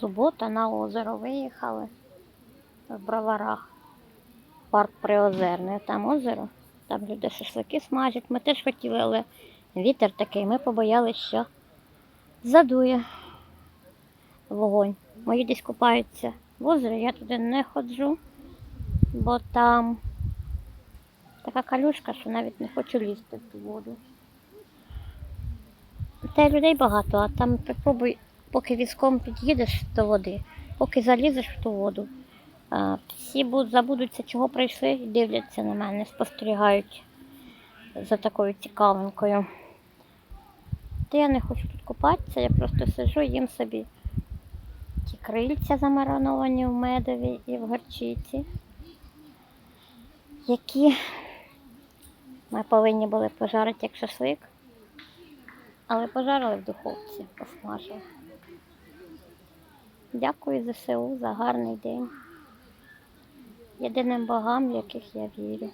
Субота на озеро виїхали в Броварах. Парк Приозерний. Там озеро, там люди шашлики смажать. Ми теж хотіли, але вітер такий, ми побоялися, що задує вогонь. Мої десь купаються в озері, я туди не ходжу, бо там така калюшка, що навіть не хочу лізти в ту воду. Та людей багато, а там попробуй, поки візком під'їдеш до води, поки залізеш в ту воду. Всі забудуться, чого прийшли, і дивляться на мене, спостерігають за такою цікавинкою. Та я не хочу тут купатися, я просто сиджу, їм собі ті крильця замариновані в медові і в горчиці, які ми повинні були пожарити як шашлик, але пожарили в духовці, посмажили. Дякую ЗСУ за гарний день. Єдиним богам, в яких я вірю.